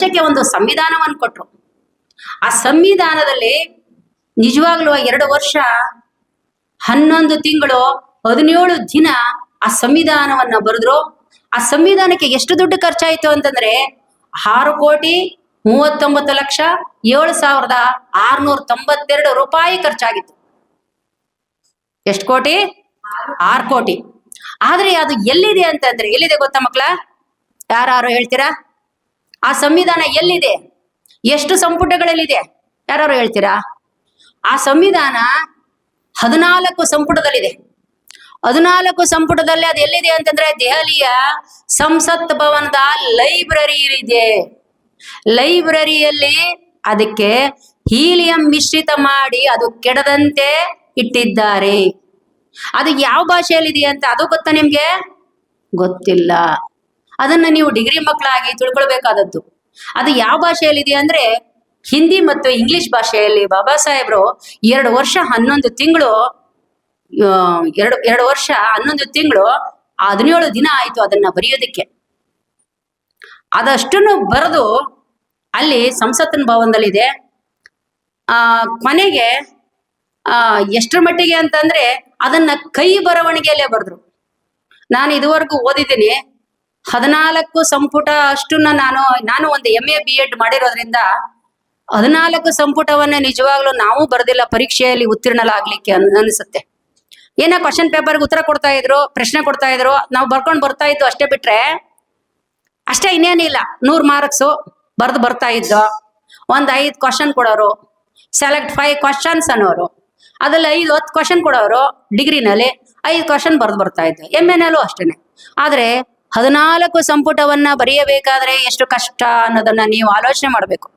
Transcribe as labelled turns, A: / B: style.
A: ದೇಶಕ್ಕೆ ಒಂದು ಸಂವಿಧಾನವನ್ನು ಕೊಟ್ರು. ಆ ಸಂವಿಧಾನದಲ್ಲಿ ನಿಜವಾಗ್ಲೂ ಎರಡು ವರ್ಷ, ಹನ್ನೊಂದು ತಿಂಗಳು, ಹದಿನೇಳು ದಿನ ಆ ಸಂವಿಧಾನವನ್ನ ಬರೆದ್ರು. ಆ ಸಂವಿಧಾನಕ್ಕೆ ಎಷ್ಟು ದುಡ್ಡು ಖರ್ಚಾಯಿತು ಅಂತಂದ್ರೆ ಆರು ಕೋಟಿ ಮೂವತ್ತೊಂಬತ್ತು ಲಕ್ಷ ಏಳು ಸಾವಿರದ ಆರ್ನೂರ ತೊಂಬತ್ತೆರಡು ರೂಪಾಯಿ ಖರ್ಚಾಗಿತ್ತು. ಎಷ್ಟು ಕೋಟಿ? ಆರು ಕೋಟಿ. ಆದ್ರೆ ಅದು ಎಲ್ಲಿದೆ ಅಂತಂದ್ರೆ, ಎಲ್ಲಿದೆ ಗೊತ್ತಾ ಮಕ್ಳ ಯಾರು ಹೇಳ್ತೀರಾ? ಆ ಸಂವಿಧಾನ ಎಲ್ಲಿದೆ? ಎಷ್ಟು ಸಂಪುಟಗಳಲ್ಲಿದೆ? ಯಾರು ಹೇಳ್ತೀರಾ? ಆ ಸಂವಿಧಾನ ಹದಿನಾಲ್ಕು ಸಂಪುಟದಲ್ಲಿದೆ. ಹದಿನಾಲ್ಕು ಸಂಪುಟದಲ್ಲಿ ಅದು ಎಲ್ಲಿದೆ ಅಂತಂದ್ರೆ ದೆಹಲಿಯ ಸಂಸತ್ ಭವನದ ಲೈಬ್ರರಿ ಇದೆ. ಲೈಬ್ರರಿಯಲ್ಲಿ ಅದಕ್ಕೆ ಹೀಲಿಯಂ ಮಿಶ್ರಿತ ಮಾಡಿ ಅದು ಕೆಡದಂತೆ ಇಟ್ಟಿದ್ದಾರೆ. ಅದು ಯಾವ ಭಾಷೆಯಲ್ಲಿದೆ ಅಂತ ಅದು ಗೊತ್ತಾ ನಿಮ್ಗೆ? ಗೊತ್ತಿಲ್ಲ. ಅದನ್ನ ನೀವು ಡಿಗ್ರಿ ಮಕ್ಕಳಾಗಿ ತಿಳ್ಕೊಳ್ಬೇಕಾದದ್ದು. ಅದು ಯಾವ ಭಾಷೆಯಲ್ಲಿದೆ ಅಂದ್ರೆ ಹಿಂದಿ ಮತ್ತು ಇಂಗ್ಲಿಷ್ ಭಾಷೆಯಲ್ಲಿ ಬಾಬಾ ಸಾಹೇಬ್ರು ಎರಡು ವರ್ಷ ಹನ್ನೊಂದು ತಿಂಗಳು ಎರಡು ಎರಡು ವರ್ಷ ಹನ್ನೊಂದು ತಿಂಗಳು ಹದಿನೇಳು ದಿನ ಆಯ್ತು ಅದನ್ನ ಬರೆಯೋದಕ್ಕೆ. ಅದಷ್ಟನ್ನು ಬರೆದು ಅಲ್ಲಿ ಸಂಸತ್ತಿನ ಭವನದಲ್ಲಿದೆ. ಆ ಕೊನೆಗೆ ಆ, ಎಷ್ಟರ ಮಟ್ಟಿಗೆ ಅಂತಂದ್ರೆ ಅದನ್ನ ಕೈ ಬರವಣಿಗೆಯಲ್ಲೇ ಬರೆದ್ರು. ನಾನು ಇದುವರೆಗೂ ಓದಿದ್ದೀನಿ. ಹದಿನಾಲ್ಕು ಸಂಪುಟ ಅಷ್ಟನ್ನ ನಾನು ನಾನು ಒಂದು ಎಂ ಎ ಬಿ ಎಡ್ ಮಾಡಿರೋದ್ರಿಂದ ಹದಿನಾಲ್ಕು ಸಂಪುಟವನ್ನ ನಿಜವಾಗ್ಲೂ ನಾವು ಬರೆದಿಲ್ಲ ಪರೀಕ್ಷೆಯಲ್ಲಿ ಉತ್ತೀರ್ಣಲಾಗ್ಲಿಕ್ಕೆ ಅನಿಸುತ್ತೆ. ಏನೋ ಕ್ವಶನ್ ಪೇಪರ್ಗೆ ಉತ್ತರ ಕೊಡ್ತಾ ಇದ್ರು, ಪ್ರಶ್ನೆ ಕೊಡ್ತಾ ಇದ್ರು, ನಾವು ಬರ್ಕೊಂಡು ಬರ್ತಾ ಇದ್ದು ಅಷ್ಟೇ ಬಿಟ್ರೆ ಅಷ್ಟೇ ಇನ್ನೇನಿಲ್ಲ. ನೂರ್ ಮಾರ್ಕ್ಸು ಬರ್ದು ಬರ್ತಾ ಇದ್ದು, ಒಂದ್ ಐದು ಕ್ವಶನ್ ಕೊಡೋರು ಸೆಲೆಕ್ಟ್ ಫೈವ್ ಕ್ವಶನ್ಸ್ ಅನ್ನೋರು, ಅದ್ರಲ್ಲಿ ಐದು ಹತ್ತು ಕ್ವಶನ್ ಕೊಡೋರು ಡಿಗ್ರಿನಲ್ಲಿ ಐದು ಕ್ವಶನ್ ಬರ್ದು ಬರ್ತಾ ಇದ್ದು ಎಂ ಎನಲ್ಲೂ ಅಷ್ಟೇನೆ. ಆದ್ರೆ ಹದಿನಾಲ್ಕು ಸಂಪುಟವನ್ನ ಬರೆಯಬೇಕಾದ್ರೆ ಎಷ್ಟು ಕಷ್ಟ ಅನ್ನೋದನ್ನ ನೀವು ಆಲೋಚನೆ ಮಾಡಬೇಕು.